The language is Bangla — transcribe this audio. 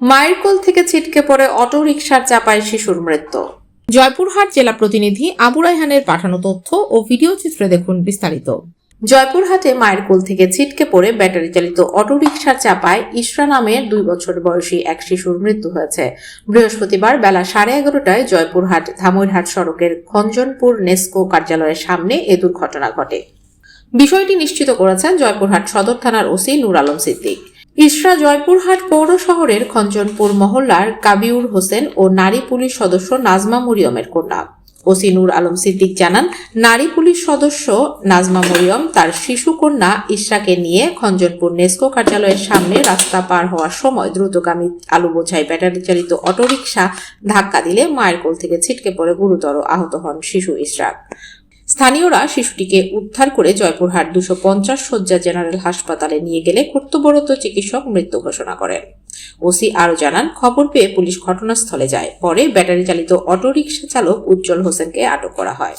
মায়ের কোল থেকে ছিটকে পড়ে অটো রিকশার চাপায় শিশুর মৃত্যু। জয়পুরহাট জেলা প্রতিনিধি আবু রায়হানের পাঠানো তথ্য ও ভিডিও চিত্রে দেখুন বিস্তারিত। জয়পুরহাটে মায়ের কোল থেকে ছিটকে পড়ে ব্যাটারি চালিত অটোরিকশার চাপায় ইশরা নামের দুই বছর বয়সী এক শিশুর মৃত্যু হয়েছে। বৃহস্পতিবার বেলা সাড়ে এগারোটায় জয়পুরহাট ধামইরহাট সড়কের খঞ্জনপুর নেস্কো কার্যালয়ের সামনে এ দুর্ঘটনা ঘটে। বিষয়টি নিশ্চিত করেছেন জয়পুরহাট সদর থানার ওসি নুর আলম সিদ্দিক। ইশরা জয়পুরহাট পৌর শহরের খঞ্জনপুর মহল্লার কাবিউর হোসেন ও নারী পুলিশ সদস্য নাজমা মরিয়মের কন্যা। ওসি নূর আলম সিদ্দিক জানান, নারী পুলিশ সদস্য নাজমা মরিয়ম তার শিশু কন্যা ইশরাকে নিয়ে খঞ্জনপুর নেস্কো কার্যালয়ের সামনে রাস্তা পার হওয়ার সময় দ্রুতগামী আলু বোঝাই ব্যাটারি চালিত অটোরিকশা ধাক্কা দিলে মায়ের কোল থেকে ছিটকে পড়ে গুরুতর আহত হন শিশু ইশরাক স্থানীয়রা শিশুটিকে উদ্ধার করে জয়পুরহাট দুশো পঞ্চাশ শয্যা জেনারেল হাসপাতালে নিয়ে গেলে কর্তব্যরত চিকিৎসক মৃত্যু ঘোষণা করেন। ওসি আরও জানান, খবর পেয়ে পুলিশ ঘটনাস্থলে যায়। পরে ব্যাটারি চালিত অটোরিকশা চালক উজ্জ্বল হোসেনকে আটক করা হয়।